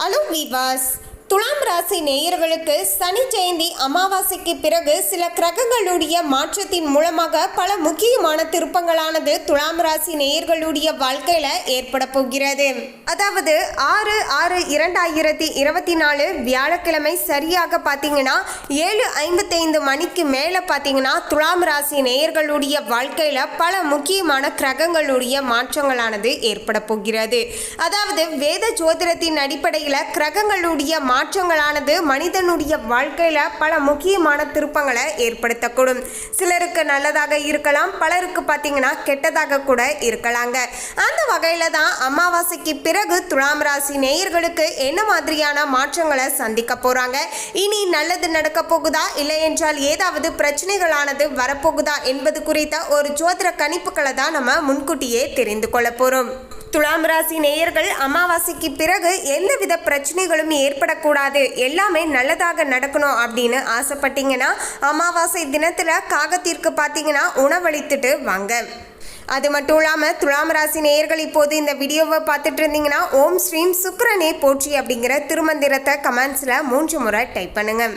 Hello viewers, துலாம் ராசி நேயர்களுக்கு சனி ஜெயந்தி அமாவாசைக்கு பிறகு சில கிரகங்களுடைய மாற்றத்தின் மூலமாக பல முக்கியமான திருப்பங்களானது துலாம் ராசி நேயர்களுடைய வாழ்க்கையில ஏற்பட போகிறது. அதாவது ஆறு ஆறு இரண்டாயிரத்தி இருபத்தி நாலு வியாழக்கிழமை சரியாக பார்த்தீங்கன்னா ஏழு ஐம்பத்தைந்து மணிக்கு மேலே பார்த்தீங்கன்னா துலாம் ராசி நேயர்களுடைய வாழ்க்கையில பல முக்கியமான கிரகங்களுடைய மாற்றங்களானது ஏற்பட போகிறது. அதாவது வேத ஜோதிடத்தின் அடிப்படையில் கிரகங்களுடைய மா மாற்றங்களானது மனிதனுடைய வாழ்க்கையில் பல முக்கியமான திருப்பங்களை ஏற்படுத்தக்கூடும். சிலருக்கு நல்லதாக இருக்கலாம் பலருக்கு பார்த்தீங்கன்னா கெட்டதாக கூட இருக்கலாங்க. அந்த வகையில் தான் அமாவாசைக்கு பிறகு துலாம் ராசி நேயர்களுக்கு என்ன மாதிரியான மாற்றங்களை சந்திக்க போகிறாங்க இனி நல்லது நடக்க போகுதா? இல்லை என்றால் ஏதாவது பிரச்சனைகளானது வரப்போகுதா என்பது குறித்த ஒரு ஜோதிட கணிப்புகளை தான் நம்ம முன்கூட்டியே தெரிந்து கொள்ள போகிறோம் துலாம் ராசி நேயர்கள் அமாவாசைக்கு பிறகு எந்தவித பிரச்சனைகளும் ஏற்படக்கூடாது. எல்லாமே நல்லதாக நடக்கணும் அப்படின்னு ஆசைப்பட்டீங்கன்னா அமாவாசை தினத்தில் காகத்திற்கு பார்த்தீங்கன்னா உணவளித்துட்டு வாங்க. அது மட்டும் இல்லாமல் துலாம் ராசி நேயர்கள் இப்போது இந்த வீடியோவை பார்த்துட்டு இருந்தீங்கன்னா ஓம் ஸ்ரீம் சுக்கரனே போற்றி அப்படிங்கிற திருமந்திரத்தை கமெண்ட்ஸில் மூன்று முறை டைப் பண்ணுங்கள்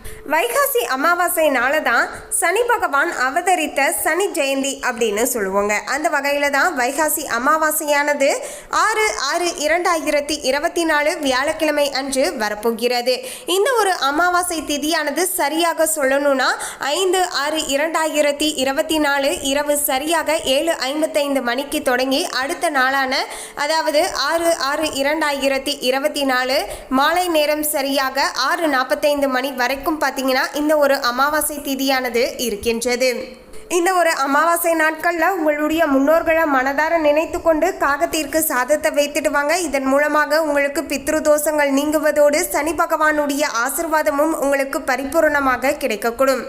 வைகாசி அமாவாசை தான் சனி பகவான் அவதரித்த சனி ஜெயந்தி அப்படின்னு சொல்லுவோங்க. அந்த வகையில் தான் வைகாசி அமாவாசையானது ஆறு ஆறு இரண்டாயிரத்தி இருபத்தி நாலு வியாழக்கிழமை அன்று வரப்போகிறது. இந்த ஒரு அமாவாசை திதியானது சரியாக சொல்லணும்னா ஐந்து ஆறு இரண்டாயிரத்தி இருபத்தி நாலு இரவு சரியாக ஏழு ஐம்பத்தைந்து மணிக்கு தொடங்கி அடுத்த நாளான அதாவது ஆறு ஆறு இரண்டாயிரத்தி இருபத்தி நாலு மாலை நேரம் சரியாக ஆறு நாற்பத்தைந்து மணி வரைக்கும் பார்த்தீங்கன்னா இந்த ஒரு அமாவாசை திதியானது இருக்கின்றது. இந்த ஒரு அமாவாசை நாட்களில் உங்களுடைய முன்னோர்களை மனதார நினைத்து கொண்டு காகத்திற்கு சாதத்தை வைத்துடுவாங்க. இதன் மூலமாக உங்களுக்கு பித்ரு தோஷங்கள் நீங்குவதோடு சனி பகவானுடைய ஆசிர்வாதமும் உங்களுக்கு பரிபூரணமாக கிடைக்கக்கூடும்.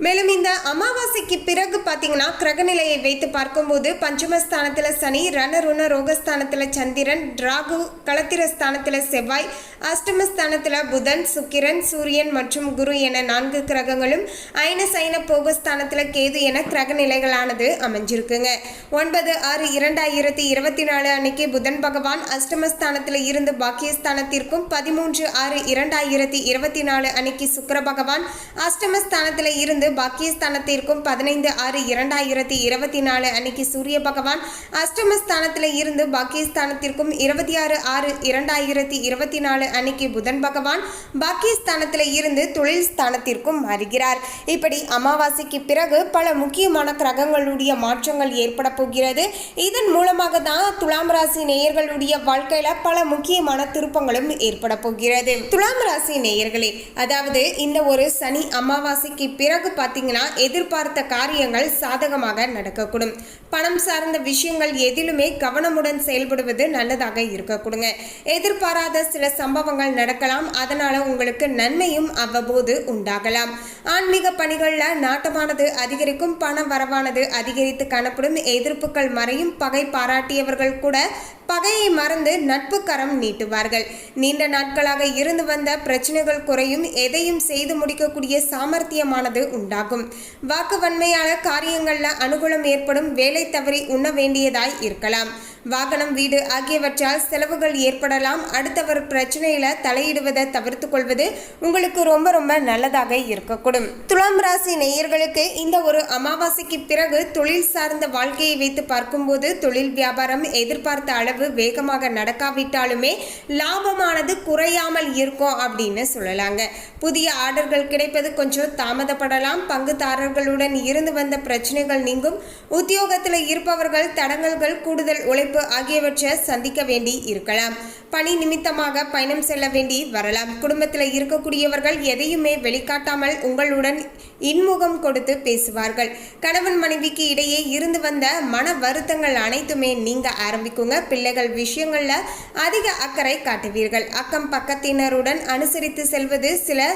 மேலும் இந்த அமாவாசைக்கு பிறகு பார்த்தீங்கன்னா கிரகநிலையை வைத்து பார்க்கும்போது பஞ்சமஸ்தானத்தில் சனி ரணருண ரோகஸ்தானத்தில் சந்திரன் ராகு களத்திரஸ்தானத்தில் செவ்வாய் அஷ்டமஸ்தானத்தில் புதன் சுக்கிரன் சூரியன் மற்றும் குரு என நான்கு கிரகங்களும் ஐன சைன போகஸ்தானத்தில் கேது என கிரகநிலைகளானது அமைஞ்சிருக்குங்க. ஒன்பது ஆறு இரண்டாயிரத்தி இருபத்தி நாலு அன்னைக்கு புதன் பகவான் அஷ்டமஸ்தானத்தில் இருந்து பாக்கியஸ்தானத்திற்கும் பதிமூன்று ஆறு இரண்டாயிரத்தி இருபத்தி நாலு அன்னைக்கு சுக்கர பகவான் அஷ்டமஸ்தானத்தில் இருந்து பாக்கியஸ்தானத்திற்கும் பதினைந்து ஆறு இரண்டாயிரத்தி இருபத்தி நாலு அன்னைக்கு சூரிய பகவான் அஷ்டமஸ்தானத்தில் இருந்து பாக்கியஸ்தானத்திற்கும் இருபத்தி ஆறு ஆறு இரண்டாயிரத்தி இருபத்தி நாலு அன்னைக்கு புதன் பகவான் பாக்கியஸ்தானத்தில் இருந்து தொழில் ஸ்தானத்திற்கும் மாறுகிறார் இப்படி அமாவாசைக்கு பிறகு பல முக்கியமான கிரகங்களுடைய மாற்றங்கள் ஏற்பட போகிறது. இதன் மூலமாக தான் துலாம் ராசி நேயர்களுடைய வாழ்க்கையில பல முக்கியமான திருப்பங்களும் ஏற்பட போகிறது. துலாம் ராசி நேயர்களே அதாவது இந்த ஒரு சனி அமாவாசைக்கு பிறகு பார்த்தீங்கன்னா எதிர்பார்த்த காரியங்கள் சாதகமாக நடக்கக்கூடும். பணம் சார்ந்த விஷயங்கள் எதிலுமே கவனமுடன் செயல்படுவது நல்லதாக இருக்கக்கூடுங்க. எதிர்பாராத சில சம்பவங்கள் நடக்கலாம். அதனால உங்களுக்கு நன்மையும் அவ்வப்போது உண்டாகலாம். ஆன்மீக பணிகளில் நாட்டமானது அதிகரிக்கும் பணம் வரவானது அதிகரித்து காணப்படும் எதிர்ப்புகள் மறையும் பகை பாராட்டியவர்கள் கூட பகையை மறந்து நட்பு கரம் நீட்டுவார்கள். நீண்ட நாட்களாக இருந்து வந்த பிரச்சனைகள் குறையும் எதையும் செய்து முடிக்கக்கூடிய சாமர்த்தியமானது உண்டாகும். வாக்கு வன்மையான காரியங்களில் அனுகூலம் ஏற்படும் வேலை தவறி உண்ண வேண்டியதாய் இருக்கலாம். வாகனம் வீடு ஆகியவற்றால் செலவுகள் ஏற்படலாம். அடுத்தவர் பிரச்சனையில தலையிடுவதை தவிர்த்து கொள்வது உங்களுக்கு ரொம்ப ரொம்ப நல்லதாக இருக்கக்கூடும். துலாம் ராசி நேயர்களுக்கு இந்த ஒரு அமாவாசைக்கு பிறகு தொழில் சார்ந்த வாழ்க்கையை வைத்து பார்க்கும்போது தொழில் வியாபாரம் எதிர்பார்த்த அளவு வேகமாக நடக்காவிட்டாலுமே லாபமானது குறையாமல் இருக்கும் அப்படின்னு சொல்லலாங்க. புதிய ஆர்டர்கள் கிடைப்பது கொஞ்சம் தாமதப்படலாம். பங்குதாரர்களுடன் இருந்து வந்த பிரச்சனைகள் நீங்கும். உத்தியோகத்தில் இருப்பவர்கள் தடங்கல்கள் கூடுதல் உழைப்பு ஆகியவற்றை சந்திக்க வேண்டி இருக்கலாம். பணி நிமித்தமாக பயணம் செல்ல வேண்டி வரலாம். குடும்பத்தில் இருக்கக்கூடியவர்கள் எதையுமே வெளிக்காட்டாமல் உங்களுடன் இன்முகம் கொடுத்து பேசுவார்கள். கணவன் மனைவிக்கு இடையே இருந்து வந்த மன வருத்தங்கள் அனைத்துமே நீங்க ஆரம்பிக்குங்க. பிள்ளைகள் விஷயங்கள்ல அதிக அக்கறை காட்டுவீர்கள். அக்கம் பக்கத்தினருடன் அனுசரித்து செல்வது சில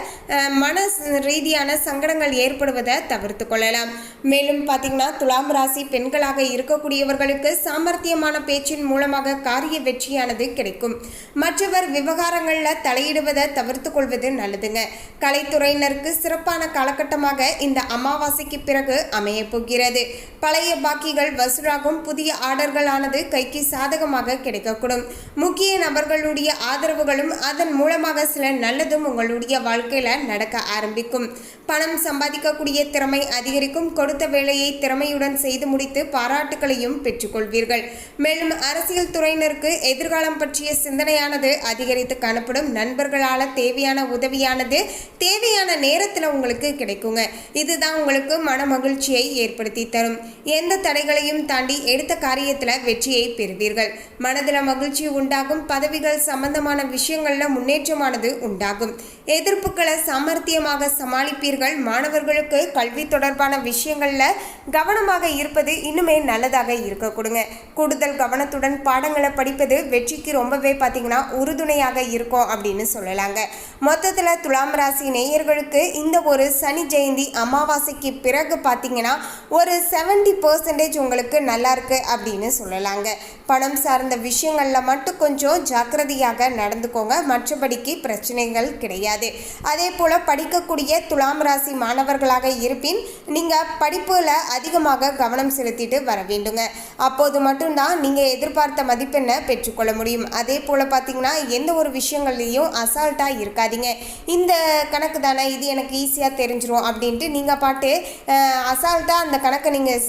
மன ரீதியான சங்கடங்கள் ஏற்படுவதை தவிர்த்து கொள்ளலாம். மேலும் பார்த்தீங்கன்னா துலாம் ராசி பெண்களாக இருக்கக்கூடியவர்களுக்கு சாமர்த்தியமான பேச்சின் மூலமாக காரிய வெற்றியானது கிடைக்கும். மற்றவர் விவகாரங்களில் தலையிடுவதை தவிர்த்து கொள்வது நல்லதுங்க. கலைத்துறையினருக்கு சிறப்பான காலகட்டமாக இந்த அமாவாசைக்கு பிறகு அமைய போகிறது. பழைய பாக்கிகள் வசூலாகும் புதிய ஆர்டர்களானது கைக்கு சாதகமாக கிடைக்கக்கூடும். முக்கிய நபர்களுடைய ஆதரவுகளும் அதன் மூலமாக சில நல்லதும் உங்களுடைய வாழ்க்கையில நடக்க ஆரம்பிக்கும். பணம் சம்பாதிக்கக்கூடிய திறமை அதிகரிக்கும். கொடுத்த வேலையை திறமையுடன் செய்து முடித்து பாராட்டுகளையும் பெற்றுக்கொள்வீர்கள். மேலும் அரசியல் துறையினருக்கு எதிர்காலம் பற்றிய சிந்தனையானது அதிகரித்து காணப்படும். நண்பர்களால் தேவையான உதவியானது தேவையான நேரத்தில் உங்களுக்கு கிடைக்குங்க. இதுதான் உங்களுக்கு மன மகிழ்ச்சியை ஏற்படுத்தி தரும். எந்த தடைகளையும் தாண்டி எடுத்த காரியத்தில் வெற்றியை பெறுவீர்கள். மனதில் மகிழ்ச்சி உண்டாகும். பதவிகள் சம்பந்தமான விஷயங்களில் முன்னேற்றமானது உண்டாகும். எதிர்ப்புகளை சாமர்த்தியமாக சமாளிப்பீர்கள். மாணவர்களுக்கு கல்வி தொடர்பான விஷயங்களில் கவனமாக இருப்பது இன்னுமே நல்லதாக இருக்க கொடுங்க. கூடுதல் கவனத்துடன் பாடங்களை படிப்பது வெற்றிக்கு ரொம்பவே பார்த்தீங்கன்னா உறுதுணையாக இருக்கும் அப்படின்னு சொல்லலாங்க. மொத்தத்தில் துலாம் ராசி நேயர்களுக்கு இந்த ஒரு சனி ஜெயந்தி அமாவாசைக்கு பிறகு பார்த்தீங்கன்னா ஒரு செவன்டி பர்சன்டேஜ் உங்களுக்கு நல்லா இருக்கு அப்படின்னு சொல்லலாங்க. பணம் சார்ந்த விஷயங்களில் மட்டும் கொஞ்சம் ஜாக்கிரதையாக நடந்துக்கோங்க. மற்றபடிக்கு பிரச்சனைகள் கிடையாது. அதே போல் படிக்கக்கூடிய துலாம் ராசி மாணவர்களாக இருப்பின் நீங்கள் படிப்பில் அதிகமாக கவனம் செலுத்திட்டு வர வேண்டுங்க. அப்போது மட்டும்தான் நீங்கள் எதிர்பார்த்த மதிப்பெண்ணை பெற்றுக்கொள்ள முடியும். அதே போல் பார்த்தீங்கன்னா எந்த ஒரு விஷயங்கள்லையும் அசால்ட்டாக இருக்காதீங்க. இந்த கணக்கு தானே இது எனக்கு ஈஸியாக தெரிஞ்சிடும் அப்படின்ட்டு நீங்கள் பாட்டு அசால்ட்டாக அந்த கணக்கை நீங்கள்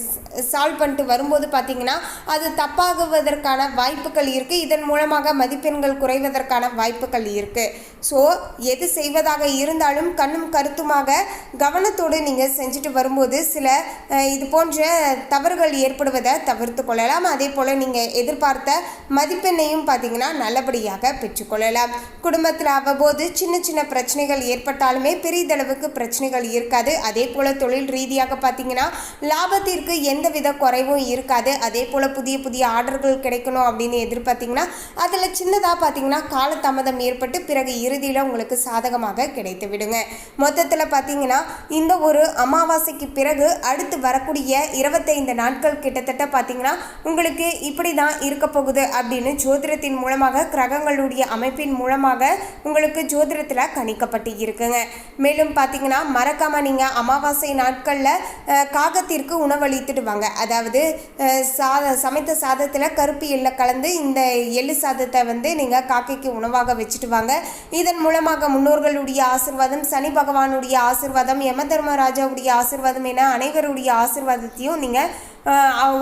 சால்வ் பண்ணிட்டு வரும்போது பார்த்தீங்கன்னா அது தப்பாகுவதற்கான வாய்ப்புகள் இருக்குது இதன் மூலமாக மதிப்பெண்கள் குறைவதற்கான வாய்ப்புகள் இருக்குது ஸோ எது செய்வதாக இருந்தாலும் கண்ணும் கருத்துமாக கவனத்தோடு நீங்கள் செஞ்சுட்டு வரும்போது சில இது போன்ற தவறுகள் ஏற்படுவதை தவிர்த்து கொள்ளலாம். அதே போல் நீங்கள் எதிர்பார்த்த மதிப்பெண்ணையும் பார்த்தீங்கன்னா நல்லபடியாக பெற்றுக்கொள்ளலாம். குடும்பத்தில் அவ்வப்போது சின்ன சின்ன பிரச்சனைகள் ஏற்பட்டாலுமே பெரிதளவுக்கு பிரச்சனைகள் இருக்காது. அதே போல் தொழில் ரீதியாக பார்த்தீங்கன்னா லாபத்திற்கு எந்தவித குறைவும் இருக்காது. அதே போல் புதிய புதிய ஆர்டர்கள் கிடைக்கணும் அப்படின்னு எதிர்பார்த்தீங்கன்னா அதில் சின்னதாக பார்த்தீங்கன்னா காலதாமதம் ஏற்பட்டு பிறகு இறுதியில் உங்களுக்கு சாதகமாக கிடைத்து விடுங்க. மொத்தத்தில் பார்த்தீங்கன்னா இந்த ஒரு அமாவாசைக்கு பிறகு அடுத்து வரக்கூடிய இருபத்தைந்து நாட்கள் கிட்டத்தட்ட பார்த்தீங்கன்னா உங்களுக்கு இப்படி தான் இருக்க போகுது அப்படின்னு ஜோதிடத்தின் மூலமாக கிரகங்களுடைய அமைப்பின் மூலமாக உங்களுக்கு ஜோதிடத்தில் கணிக்கப்பட்டு இருக்குங்க. மேலும் பார்த்தீங்கன்னா மறக்காமல் நீங்கள் அமாவாசை நாட்களில் காகத்திற்கு உணவளித்துட்டு வாங்க. அதாவது சாத சமைத்த சாதத்தில் கருப்பு எள்ளை கலந்து இந்த எள்ளு சாதத்தை வந்து நீங்கள் காக்கைக்கு உணவாக வச்சுட்டு வாங்க. இதன் மூலமாக முன்னோர்களுடைய ஆசிர்வாதம் சனி பகவானுடைய ஆசிர்வாதம் யம தர்மராஜாவுடைய ஆசிர்வாதம் என அனைவருடைய ஆசிர்வாதத்தையும் நீங்கள்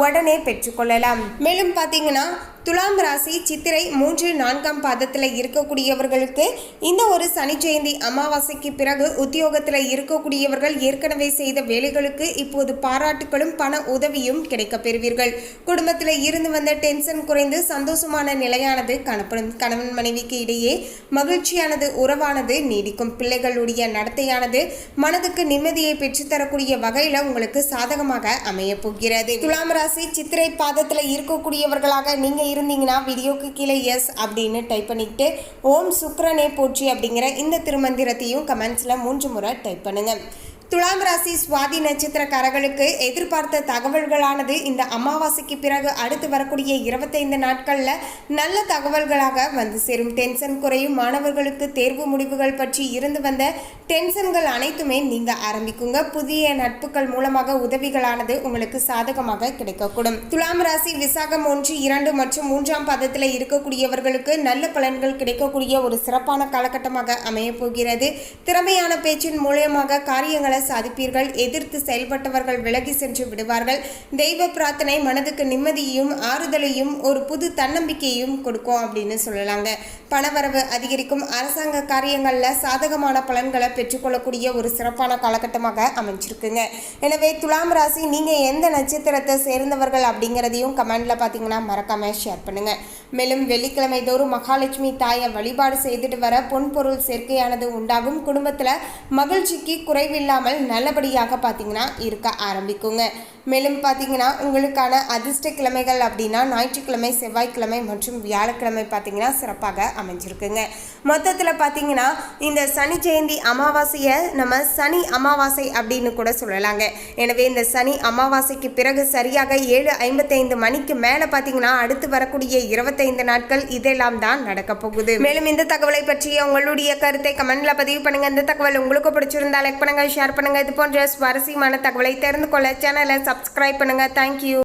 உடனே பெற்றுக்கொள்ளலாம். மேலும் பார்த்தீங்கன்னா துலாம் ராசி சித்திரை மூன்று நான்காம் பாதத்தில் இருக்கக்கூடியவர்களுக்கு இந்த ஒரு சனி ஜெயந்தி அமாவாசைக்கு பிறகு உத்தியோகத்தில் இருக்கக்கூடியவர்கள் ஏற்கனவே செய்த வேலைகளுக்கு இப்போது பாராட்டுகளும் பண உதவியும் கிடைக்கப் பெறுவீர்கள். குடும்பத்தில் இருந்து வந்த டென்ஷன் குறைந்து சந்தோஷமான நிலையானது காணப்படும் கணவன் மனைவிக்கு இடையே மகிழ்ச்சியானது உறவானது நீடிக்கும். பிள்ளைகளுடைய நடத்தையானது மனதுக்கு நிம்மதியை பெற்றுத்தரக்கூடிய வகையில் உங்களுக்கு சாதகமாக அமையப் போகிறது. துலாம் ராசி சித்திரை பாதத்தில் இருக்கக்கூடியவர்களாக நீங்கள் இருந்தீங்கன்னா வீடியோக்கு கீழே எஸ் அப்படின்னு டைப் பண்ணிக்கிட்டு ஓம் சுக்ரனே போற்றி அப்படிங்கிற இந்த திருமந்திரத்தையும் கமெண்ட்ஸில் மூன்று முறை டைப் பண்ணுங்கள் துலாம் ராசி சுவாதி நட்சத்திரக்காரர்களுக்கு எதிர்பார்த்த தகவல்களானது இந்த அமாவாசைக்கு பிறகு அடுத்து வரக்கூடிய இருபத்தைந்து நாட்களில் நல்ல தகவல்களாக வந்து சேரும். டென்ஷன் குறையும் மாணவர்களுக்கு தேர்வு முடிவுகள் பற்றி இருந்து வந்த டென்ஷன்கள் அனைத்துமே நீங்க ஆரம்பிக்குங்க. புதிய நட்புகள் மூலமாக உதவிகளானது உங்களுக்கு சாதகமாக கிடைக்கக்கூடும். துலாம் ராசி விசாகம் ஒன்று இரண்டு மற்றும் மூன்றாம் பதத்தில் இருக்கக்கூடியவர்களுக்கு நல்ல பலன்கள் கிடைக்கக்கூடிய ஒரு சிறப்பான காலகட்டமாக அமையப் போகிறது. திறமையான பேச்சின் மூலியமாக காரியங்களை சாதிப்பீர்கள் எதிர்த்து செயல்பட்டவர்கள் விலகி சென்று விடுவார்கள். தெய்வ பிரார்த்தனை மனதுக்கு நிம்மதியையும் ஆறுதலையும் ஒரு புது தன்னம்பிக்கையையும் கொடுக்கும் அப்படின்னு சொல்லலாங்க. பணவரவு அதிகரிக்கும் அரசாங்க காரியங்களில் சாதகமான பலன்களை பெற்றுக்கொள்ளக்கூடிய ஒரு சிறப்பான காலகட்டமாக அமைஞ்சிருக்குங்க. எனவே துலாம் ராசி நீங்கள் எந்த நட்சத்திரத்தை சேர்ந்தவர்கள் அப்படிங்கிறதையும் கமெண்டில் பார்த்தீங்கன்னா மறக்காமல் ஷேர் பண்ணுங்கள் மேலும் வெள்ளிக்கிழமை தோறும் மகாலட்சுமி தாயை வழிபாடு செய்துட்டு வர பொன் பொருள் சேர்க்கையானது உண்டாகும். குடும்பத்தில் மகிழ்ச்சிக்கு குறைவில்லாமல் நல்லபடியாக பார்த்தீங்கன்னா இருக்க ஆரம்பிக்குங்க. மேலும் பார்த்தீங்கன்னா உங்களுக்கான அதிர்ஷ்ட கிழமைகள் அப்படின்னா ஞாயிற்றுக்கிழமை செவ்வாய்க்கிழமை மற்றும் வியாழக்கிழமை பார்த்தீங்கன்னா சிறப்பாக அமைஞ்சிருக்குங்க. மொத்தத்தில் பார்த்தீங்கன்னா இந்த சனி ஜெயந்தி அமாவாசையை நம்ம சனி அமாவாசை அப்படின்னு கூட சொல்லலாங்க. எனவே இந்த சனி அமாவாசைக்கு பிறகு சரியாக ஏழு ஐம்பத்தைந்து மணிக்கு மேலே பார்த்தீங்கன்னா அடுத்து வரக்கூடிய இருபத்தி இந்த நாட்கள் இதெல்லாம் தான் நடக்க போகுது. மேலும் இந்த தகவலை பற்றிய உங்களுடைய கருத்தை கமெண்ட்ல பதிவு பண்ணுங்க. இந்த தகவல் உங்களுக்கு பிடிச்சிருந்தா லைக் பண்ணுங்க ஷேர் பண்ணுங்க. இது போன்ற சுவாரஸ்யமான தகவலை தெரிந்து கொள்ள சேனலை சப்ஸ்கிரைப் பண்ணுங்க. தேங்க்யூ